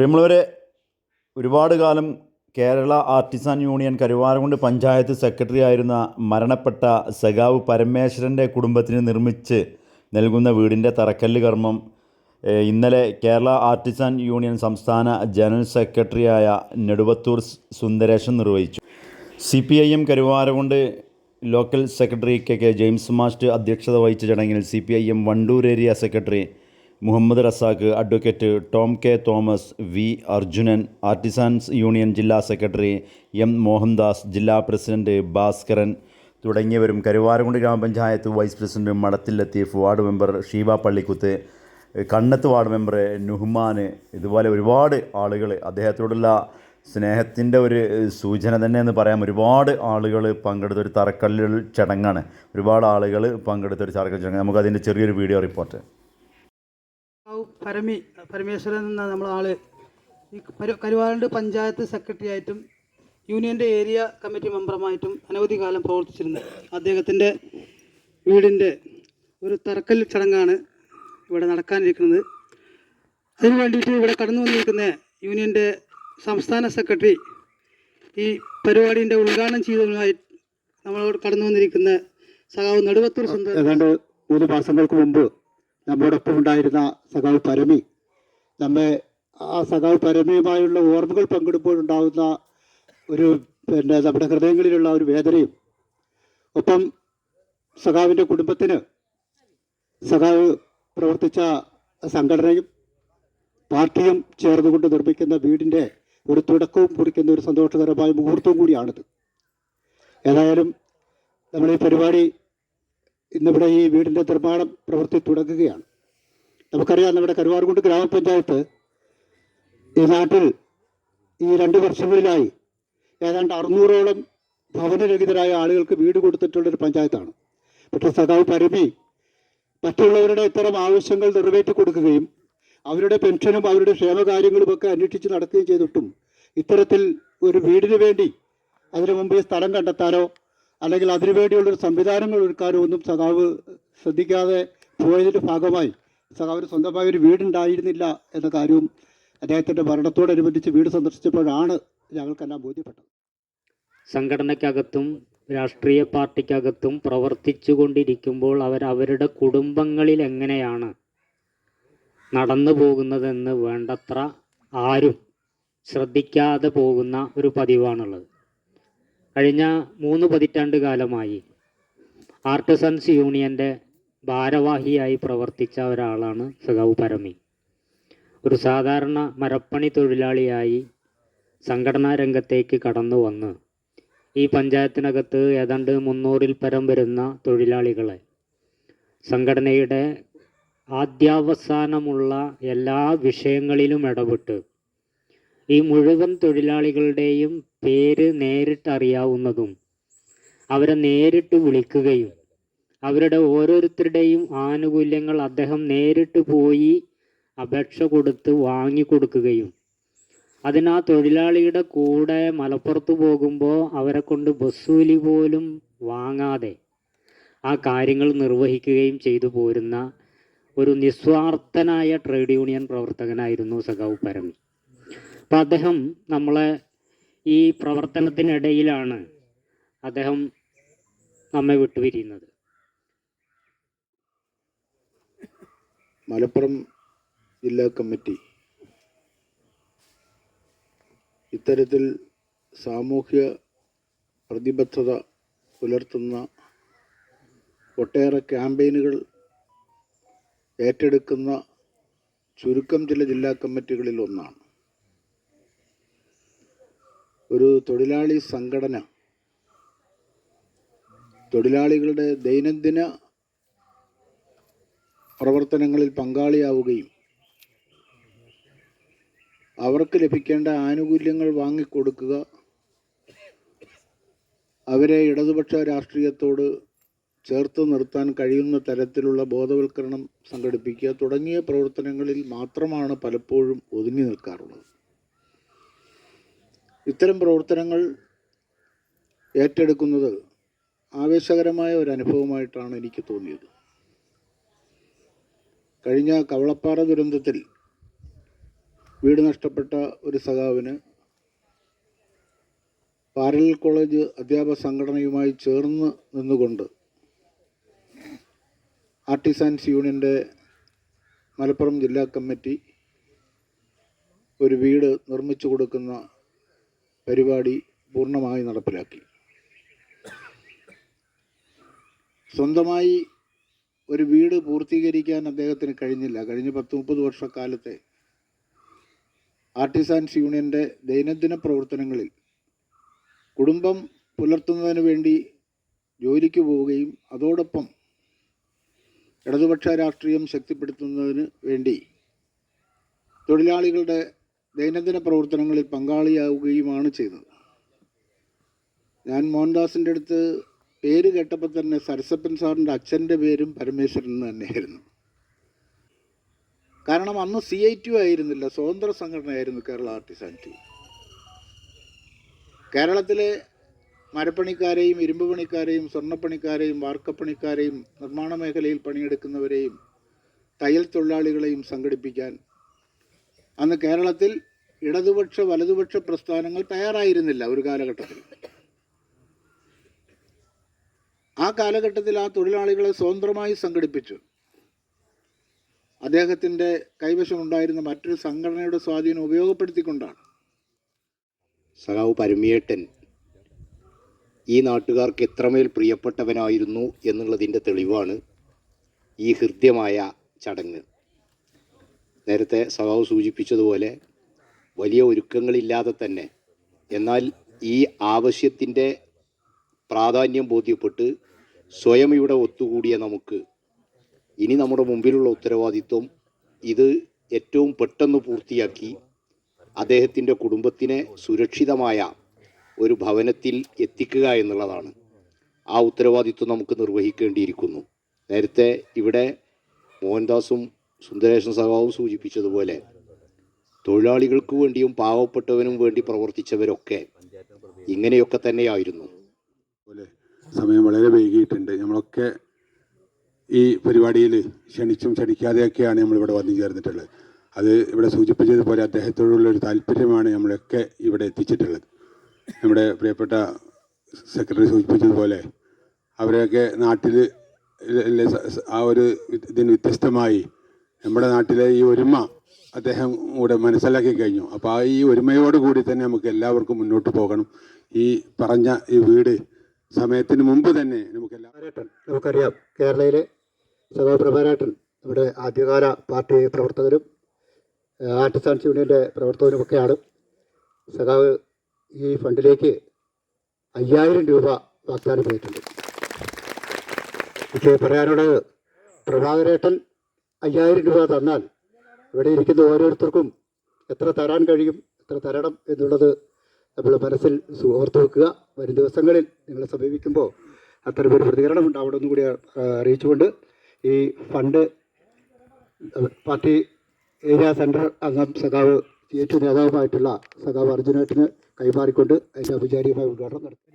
പ്രിയമുള്ളവരെ ഒരുപാട് കാലം Kerala artisan union Karuvarakundu panchayat secretary ആയിരുന്ന മരണപ്പെട്ട സഖാവ് പരമേശ്വരന്റെ കുടുംബത്തിന് നിർമ്മിച്ച് നൽകുന്ന വീടിന്റെ തറക്കല്ല് കർമ്മം ഇന്നലെ കേരള ആർട്ടിസാൻ യൂണിയൻ സംസ്ഥാന ജനറൽ സെക്രട്ടറിയായ നെടുവത്തൂർ സുന്ദരേശൻ നിർവഹിച്ചു. C P I M Karuvarakundu local secretary K K James master അധ്യക്ഷത വഹിച്ച ചടങ്ങിൽ C P I M Vandoor area secretary Muhammad Razak advocate Tom K Thomas V Arjunan artisans union ജില്ലാ secretary M Mohandas ജില്ലാ president Bhaskaran തുടങ്ങിയവരും കരുവാരകുണ്ട് ഗ്രാമപഞ്ചായത്ത് vice president Madathil Latheef ward member Sheeba Pallikkuth Kannath ward member Nuhman ഇതുപോലെ ഒരുപാട് ആളുകൾ അദ്ദേഹത്തോടുള്ള സ്നേഹത്തിന്റെ ഒരു സൂചന തന്നെ എന്ന് പറയാം. ഒരുപാട് ആളുകൾ പങ്കെടുത്ത ഒരു തറക്കല്ലിൽ ചടങ്ങാണ്. ഒരുപാട് ആളുകൾ പങ്കെടുത്ത ഒരു തറക്കല്ലിൽ ചടങ്ങ്. നമുക്കതിന്റെ ചെറിയൊരു വീഡിയോ റിപ്പോർട്ട്. പരമി പരമേശ്വരൻ എന്ന നമ്മളെ ആൾ. ഈ കരു കരുവാരണ്ട് പഞ്ചായത്ത് സെക്രട്ടറി ആയിട്ടും യൂണിയന്റെ ഏരിയ കമ്മിറ്റി മെമ്പറുമായിട്ടും അനവധി കാലം പ്രവർത്തിച്ചിരുന്നു. അദ്ദേഹത്തിന്റെ വീടിന്റെ ഒരു തറക്കൽ ചടങ്ങാണ് ഇവിടെ നടക്കാനിരിക്കുന്നത്. അതിനു വേണ്ടിയിട്ട് ഇവിടെ കടന്നു വന്നിരിക്കുന്ന യൂണിയന്റെ സംസ്ഥാന സെക്രട്ടറി ഈ പരിപാടിന്റെ ഉദ്ഘാടനം ചെയ്തതുമായി നമ്മളോട് കടന്നു വന്നിരിക്കുന്ന സഖാവ് നടുവത്തൂർ സുന്ദർ ഏതാണ്ട് മൂന്ന് മാസങ്ങൾക്ക് മുമ്പ് നമ്മോടൊപ്പം ഉണ്ടായിരുന്ന സഖാവ് പരമി നമ്മെ ആ സഖാവ് പരമിയുമായുള്ള ഓർമ്മകൾ പങ്കിടുമ്പോഴുണ്ടാകുന്ന ഒരു പിന്നെ നമ്മുടെ ഹൃദയങ്ങളിലുള്ള ഒരു വേദനയും ഒപ്പം സഖാവിന്റെ കുടുംബത്തിന് സഖാവ് പ്രവർത്തിച്ച സംഘടനയും പാർട്ടിയും ചേർന്നുകൊണ്ട് നിർമ്മിക്കുന്ന വീടിന്റെ ഒരു തുടക്കവും കുറിക്കുന്ന ഒരു സന്തോഷകരമായ മുഹൂർത്തവും കൂടിയാണിത്. ഏതായാലും നമ്മൾ ഈ പരിപാടി ഇന്നിവിടെ ഈ വീടിന്റെ നിർമ്മാണ പ്രവൃത്തി തുടങ്ങുകയാണ്. നമുക്കറിയാം നമ്മുടെ കരുവാർകുണ്ട് ഗ്രാമപഞ്ചായത്ത് ഈ നാട്ടിൽ ഈ രണ്ട് വർഷങ്ങളിലായി ഏതാണ്ട് അറുന്നൂറോളം ഭവനരഹിതരായ ആളുകൾക്ക് വീട് കൊടുത്തിട്ടുള്ളൊരു പഞ്ചായത്താണ്. പക്ഷേ സഖാവ് പരമി മറ്റുള്ളവരുടെ ഇത്തരം ആവശ്യങ്ങൾ നിറവേറ്റി കൊടുക്കുകയും അവരുടെ പെൻഷനും അവരുടെ ക്ഷേമകാര്യങ്ങളും ഒക്കെ അന്വേഷിച്ച് നടത്തുകയും ചെയ്തിട്ടും ഇത്തരത്തിൽ ഒരു വീടിന് വേണ്ടി അതിനു മുമ്പ് സ്ഥലം കണ്ടെത്താനോ അല്ലെങ്കിൽ അതിനുവേണ്ടിയുള്ളൊരു സംവിധാനങ്ങൾ ഒരുക്കാനോ ഒന്നും സഖാവ് ശ്രദ്ധിക്കാതെ പോയതിന്റെ ഭാഗമായി സഖാവിന് സ്വന്തമായി ഒരു വീടുണ്ടായിരുന്നില്ല എന്ന കാര്യവും അദ്ദേഹത്തിന്റെ മരണത്തോടനുബന്ധിച്ച് വീട് സന്ദർശിച്ചപ്പോഴാണ് ഞങ്ങൾക്കെല്ലാം ബോധ്യപ്പെട്ടത്. സംഘടനയ്ക്കകത്തും രാഷ്ട്രീയ പാർട്ടിക്കകത്തും പ്രവർത്തിച്ചു കൊണ്ടിരിക്കുമ്പോൾ അവർ അവരുടെ കുടുംബങ്ങളിൽ എങ്ങനെയാണ് നടന്നു പോകുന്നതെന്ന് വേണ്ടത്ര ആരും ശ്രദ്ധിക്കാതെ പോകുന്ന ഒരു പതിവാണുള്ളത്. കഴിഞ്ഞ മൂന്ന് പതിറ്റാണ്ട് കാലമായി ആർട്ടിസൻസ് യൂണിയന്റെ ഭാരവാഹിയായി പ്രവർത്തിച്ച ഒരാളാണ് സഖാവ് പരമി. ഒരു സാധാരണ മരപ്പണി തൊഴിലാളിയായി സംഘടനാ രംഗത്തേക്ക് കടന്നു വന്ന് ഈ പഞ്ചായത്തിനകത്ത് ഏതാണ്ട് മുന്നൂറിൽ പരം വരുന്ന തൊഴിലാളികളെ സംഘടനയുടെ ആദ്യാവസാനമുള്ള എല്ലാ വിഷയങ്ങളിലും ഇടപെട്ട് ഈ മുഴുവൻ തൊഴിലാളികളുടെയും പേര് നേരിട്ട് അറിയാവുന്നതും അവരെ നേരിട്ട് വിളിക്കുകയും അവരുടെ ഓരോരുത്തരുടെയും ആനുകൂല്യങ്ങൾ അദ്ദേഹം നേരിട്ട് പോയി അപേക്ഷ കൊടുത്ത് വാങ്ങിക്കൊടുക്കുകയും അതിന് തൊഴിലാളിയുടെ കൂടെ മലപ്പുറത്ത് പോകുമ്പോൾ അവരെ കൊണ്ട് ബസ്സൂലി പോലും വാങ്ങാതെ ആ കാര്യങ്ങൾ നിർവഹിക്കുകയും ചെയ്തു പോരുന്ന ഒരു നിസ്വാർത്ഥനായ ട്രേഡ് യൂണിയൻ പ്രവർത്തകനായിരുന്നു സഖാവ് പരമി. അപ്പം അദ്ദേഹം നമ്മളെ ഈ പ്രവർത്തനത്തിനിടയിലാണ് അദ്ദേഹം നമ്മെ വിട്ടുപിരിയുന്നത്. മലപ്പുറം ജില്ലാ കമ്മിറ്റി ഇത്തരത്തിൽ സാമൂഹ്യ പ്രതിബദ്ധത പുലർത്തുന്ന ഒട്ടേറെ ക്യാമ്പയിനുകൾ ഏറ്റെടുക്കുന്ന ചുരുക്കം ചില ജില്ലാ കമ്മിറ്റികളിൽ ഒന്നാണ്. ഒരു തൊഴിലാളി സംഘടന. തൊഴിലാളികളുടെ ദൈനംദിന പ്രവർത്തനങ്ങളിൽ പങ്കാളിയാവുകയും അവർക്ക് ലഭിക്കേണ്ട ആനുകൂല്യങ്ങൾ വാങ്ങിക്കൊടുക്കുക അവരെ ഇടതുപക്ഷ രാഷ്ട്രീയത്തോട് ചേർത്ത് നിർത്താൻ കഴിയുന്ന തരത്തിലുള്ള ബോധവൽക്കരണം സംഘടിപ്പിക്കുക തുടങ്ങിയ പ്രവർത്തനങ്ങളിൽ മാത്രമാണ് പലപ്പോഴും ഒതുങ്ങി നിൽക്കാറുള്ളത്. ഇത്തരം പ്രവർത്തനങ്ങൾ ഏറ്റെടുക്കുന്നത് ആവേശകരമായ ഒരു അനുഭവമായിട്ടാണ് എനിക്ക് തോന്നിയത്. കഴിഞ്ഞ കവളപ്പാറ ദുരന്തത്തിൽ വീട് നഷ്ടപ്പെട്ട ഒരു സഖാവിന് പാരലൽ കോളേജ് അധ്യാപക സംഘടനയുമായി ചേർന്ന് നിന്നുകൊണ്ട് ആർട്ടിസാൻസ് യൂണിയന്റെ മലപ്പുറം ജില്ലാ കമ്മിറ്റി ഒരു വീട് നിർമ്മിച്ചു കൊടുക്കുന്ന പരിപാടി പൂർണമായി നടപ്പിലാക്കി. സ്വന്തമായി ഒരു വീട് പൂർത്തീകരിക്കാൻ അദ്ദേഹത്തിന് കഴിഞ്ഞില്ല. കഴിഞ്ഞ പത്ത് മുപ്പത് വർഷക്കാലത്തെ ആർട്ടിസാൻസ് യൂണിയന്റെ ദൈനംദിന പ്രവർത്തനങ്ങളിൽ കുടുംബം പുലർത്തുന്നതിന് വേണ്ടി ജോലിക്ക് പോവുകയും അതോടൊപ്പം ഇടതുപക്ഷ രാഷ്ട്രീയം ശക്തിപ്പെടുത്തുന്നതിന് വേണ്ടി തൊഴിലാളികളുടെ ദൈനംദിന പ്രവർത്തനങ്ങളിൽ പങ്കാളിയാവുകയുമാണ് ചെയ്തത്. ഞാൻ മോഹൻദാസിന്റെ അടുത്ത് പേര് കേട്ടപ്പോൾ തന്നെ സരസപ്പൻ സാറിന്റെ അച്ഛന്റെ പേരും പരമേശ്വരൻ തന്നെയായിരുന്നു. കാരണം അന്ന് സി ഐ ടി ആയിരുന്നില്ല സ്വതന്ത്ര സംഘടനയായിരുന്നു കേരള ആർട്ടിസാൻ ടി കേരളത്തിലെ മരപ്പണിക്കാരെയും ഇരുമ്പ് പണിക്കാരെയും സ്വർണപ്പണിക്കാരെയും വാർക്കപ്പണിക്കാരെയും നിർമ്മാണ മേഖലയിൽ പണിയെടുക്കുന്നവരെയും തയ്യൽ തൊഴിലാളികളെയും സംഘടിപ്പിക്കാൻ അന്ന് കേരളത്തിൽ ഇടതുപക്ഷ വലതുപക്ഷ പ്രസ്ഥാനങ്ങൾ തയ്യാറായിരുന്നില്ല ഒരു കാലഘട്ടത്തിൽ. ആ കാലഘട്ടത്തിൽ ആ തൊഴിലാളികളെ സ്വതന്ത്രമായി സംഘടിപ്പിച്ചു. അദ്ദേഹത്തിന്റെ കൈവശമുണ്ടായിരുന്ന മറ്റൊരു സംഘടനയുടെ സ്വാധീനം ഉപയോഗപ്പെടുത്തിക്കൊണ്ടാണ്. സഖാവ് പരമിയേട്ടൻ ഈ നാട്ടുകാർക്ക് എത്രമേൽ പ്രിയപ്പെട്ടവനായിരുന്നു എന്നുള്ളതിന്റെ തെളിവാണ് ഈ ഹൃദ്യമായ ചടങ്ങ്. നേരത്തെ സഖാവ് സൂചിപ്പിച്ചതുപോലെ വലിയ ഒരുക്കങ്ങളില്ലാതെ തന്നെ എന്നാൽ ഈ ആവശ്യത്തിന്റെ പ്രാധാന്യം ബോധ്യപ്പെട്ട് സ്വയം ഇവിടെ ഒത്തുകൂടിയ നമുക്ക് ഇനി നമ്മുടെ മുമ്പിലുള്ള ഉത്തരവാദിത്വം ഇത് ഏറ്റവും പെട്ടെന്ന് പൂർത്തിയാക്കി അദ്ദേഹത്തിന്റെ കുടുംബത്തിനെ സുരക്ഷിതമായ ഒരു ഭവനത്തിൽ എത്തിക്കുക എന്നുള്ളതാണ്. ആ ഉത്തരവാദിത്വം നമുക്ക് നിർവഹിക്കേണ്ടിയിരിക്കുന്നു. നേരത്തെ ഇവിടെ മോഹൻദാസും സുന്ദരേശൻ സഖാവും സൂചിപ്പിച്ചതുപോലെ തൊഴിലാളികൾക്ക് വേണ്ടിയും പാവപ്പെട്ടവനും വേണ്ടി പ്രവർത്തിച്ചവരൊക്കെ ഇങ്ങനെയൊക്കെ തന്നെയായിരുന്നു. സമയം വളരെ വൈകിയിട്ടുണ്ട്. നമ്മളൊക്കെ ഈ പരിപാടിയിൽ ക്ഷണിച്ചും ക്ഷണിക്കാതെയൊക്കെയാണ് നമ്മളിവിടെ വന്നു ചേർന്നിട്ടുള്ളത്. അത് ഇവിടെ സൂചിപ്പിച്ചതുപോലെ അദ്ദേഹത്തോടുള്ള ഒരു താല്പര്യമാണ് നമ്മളൊക്കെ ഇവിടെ എത്തിച്ചിട്ടുള്ളത്. നമ്മുടെ പ്രിയപ്പെട്ട സെക്രട്ടറി സൂചിപ്പിച്ചതുപോലെ അവരെയൊക്കെ നാട്ടിൽ ആ ഒരു ഇതിന് വ്യത്യസ്തമായി നമ്മുടെ നാട്ടിലെ ഈ ഒരുമ അദ്ദേഹം കൂടെ മനസ്സിലാക്കി കഴിഞ്ഞു. അപ്പോൾ ആ ഈ ഒരുമയോട് കൂടി തന്നെ നമുക്ക് എല്ലാവർക്കും മുന്നോട്ട് പോകണം. ഈ പറഞ്ഞ ഈ വീട് സമയത്തിന് മുമ്പ് തന്നെ നമുക്ക് നമുക്കറിയാം. കേരളയിലെ സഭാ പ്രഭാകരേട്ടൻ നമ്മുടെ ആദ്യകാല പാർട്ടി പ്രവർത്തകരും ആർട്ട് സയൻസ് യൂണിയന്റെ പ്രവർത്തകരുമൊക്കെയാണ്. സഖാവ് ഈ ഫണ്ടിലേക്ക് അയ്യായിരം രൂപ വാഗ്ദാനം ചെയ്തിട്ടുണ്ട്. പക്ഷേ പറയാനുള്ളത് പ്രഭാകരേട്ടൻ അയ്യായിരം രൂപ തന്നാൽ ഇവിടെ ഇരിക്കുന്ന ഓരോരുത്തർക്കും എത്ര തരാൻ കഴിയും എത്ര തരണം എന്നുള്ളത് നമ്മൾ മനസ്സിൽ ഓർത്തു വെക്കുക. വരും ദിവസങ്ങളിൽ നിങ്ങളെ സമീപിക്കുമ്പോൾ അത്തരമൊരു പ്രതികരണം ഉണ്ടാവണമെന്നും കൂടി അറിയിച്ചുകൊണ്ട് ഈ ഫണ്ട് പാർട്ടി ഏരിയ സെൻട്രൽ അംഗം സഖാവ് സി എച്ച് നേതാവുമായിട്ടുള്ള സഖാവ് അർജുനേട്ടിന് കൈമാറിക്കൊണ്ട് അതിന്റെ ഔപചാരികമായ ഉദ്ഘാടനം നടത്തി.